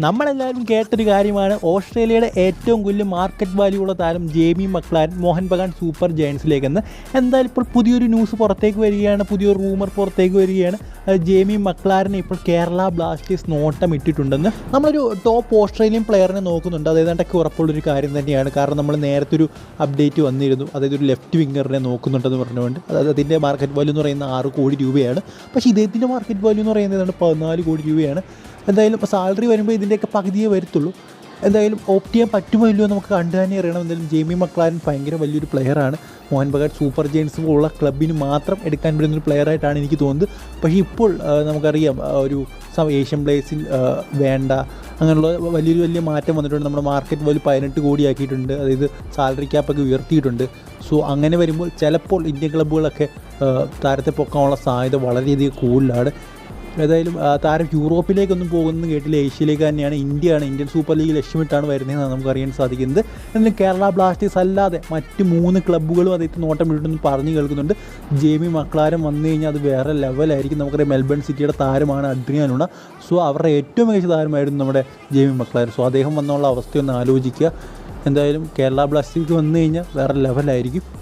നമ്മളെല്ലാവരും കേട്ടൊരു കാര്യമാണ്. ഓസ്ട്രേലിയയുടെ ഏറ്റവും വലിയ മാർക്കറ്റ് വാല്യൂ ഉള്ള താരം Jamie Maclaren Mohun Bagan super ജയൻസിലേക്കെന്ന് എന്തായാലും ഇപ്പോൾ പുതിയൊരു ന്യൂസ് പുറത്തേക്ക് വരികയാണ്. പുതിയൊരു റൂമർ പുറത്തേക്ക് വരികയാണ്. ജേമി മക്ലാരനെ ഇപ്പോൾ കേരള ബ്ലാസ്റ്റേഴ്സ് നോട്ടം ഇട്ടിട്ടുണ്ടെന്ന് നമ്മളൊരു ടോപ്പ് ഓസ്ട്രേലിയൻ പ്ലെയറിനെ നോക്കുന്നുണ്ട്. അത് ഏതാണ്ടൊക്കെ ഉറപ്പുള്ളൊരു കാര്യം തന്നെയാണ്. കാരണം നമ്മൾ നേരത്തെ ഒരു അപ്ഡേറ്റ് വന്നിരുന്നു. അതായത് ഒരു ലെഫ്റ്റ് വിംഗറിനെ നോക്കുന്നുണ്ടെന്ന് പറഞ്ഞുകൊണ്ട്. അതായത് അതിന്റെ മാർക്കറ്റ് വാല്യൂ എന്ന് പറയുന്നത് ആറ് കോടി രൂപയാണ്. പക്ഷേ ഇദ്ദേഹത്തിന്റെ മാർക്കറ്റ് വാല്യൂ എന്ന് പറയുന്നത് പതിനാല് കോടി രൂപയാണ്. എന്തായാലും സാലറി വരുമ്പോൾ ഇതിന്റെയൊക്കെ പകുതിയേ വരത്തുള്ളൂ. എന്തായാലും ഓപ്റ്റ് ചെയ്യാൻ പറ്റുമോ ഇല്ലയോ നമുക്ക് കണ്ടു തന്നെ അറിയണം. എന്തായാലും ജെയ്മി മക്ലാരൻ ഭയങ്കര വലിയൊരു പ്ലെയറാണ് മോഹൻ ബഗാഡ് സൂപ്പർ ജെയിൻസ് പോലുള്ള ക്ലബിന് മാത്രം എടുക്കാൻ പറ്റുന്നൊരു പ്ലെയറായിട്ടാണ് എനിക്ക് തോന്നുന്നത്. പക്ഷേ ഇപ്പോൾ നമുക്കറിയാം ഒരു ഏഷ്യൻ പ്ലേസിൽ വേണ്ട അങ്ങനെയുള്ള വലിയൊരു വലിയ മാറ്റം വന്നിട്ടുണ്ട്. നമ്മുടെ മാർക്കറ്റ് വാല്യൂ പതിനെട്ട് കോടിയാക്കിയിട്ടുണ്ട്. അതായത് സാലറി ക്യാപ്പൊക്കെ ഉയർത്തിയിട്ടുണ്ട്. സോ അങ്ങനെ വരുമ്പോൾ ചിലപ്പോൾ ഇന്ത്യൻ ക്ലബ്ബുകളൊക്കെ താരത്തെ പൊക്കാനുള്ള സാധ്യത വളരെയധികം കൂടുതലാണ്. ഏതായാലും താരം യൂറോപ്പിലേക്കൊന്നും പോകുന്നതെന്ന് കേട്ടില്ല. ഏഷ്യയിലേക്ക് തന്നെയാണ്. ഇന്ത്യയാണ് ഇന്ത്യൻ സൂപ്പർ ലീഗ് ലക്ഷ്യമിട്ടാണ് വരുന്നതെന്നാണ് നമുക്ക് അറിയാൻ സാധിക്കുന്നത്. എന്നാലും കേരള ബ്ലാസ്റ്റേഴ്സ് അല്ലാതെ മറ്റ് മൂന്ന് ക്ലബ്ബുകളും അദ്ദേഹത്തെ നോട്ടം ഇട്ടുണ്ടെന്ന് പറഞ്ഞു കേൾക്കുന്നുണ്ട്. ജേമി മക്ലാരം വന്നു കഴിഞ്ഞാൽ അത് വേറെ ലെവലായിരിക്കും നമുക്കറിയാം മെൽബൺ സിറ്റിയുടെ താരമാണ് അഡ്രിയാനുണ സോ അവരുടെ ഏറ്റവും മികച്ച താരമായിരുന്നു നമ്മുടെ ജേമി മക്ലാരൻ. സോ അദ്ദേഹം വന്നുള്ള അവസ്ഥയൊന്ന് ആലോചിക്കുക. എന്തായാലും കേരള ബ്ലാസ്റ്റേഴ്സ് വന്നു കഴിഞ്ഞാൽ വേറെ ലെവലായിരിക്കും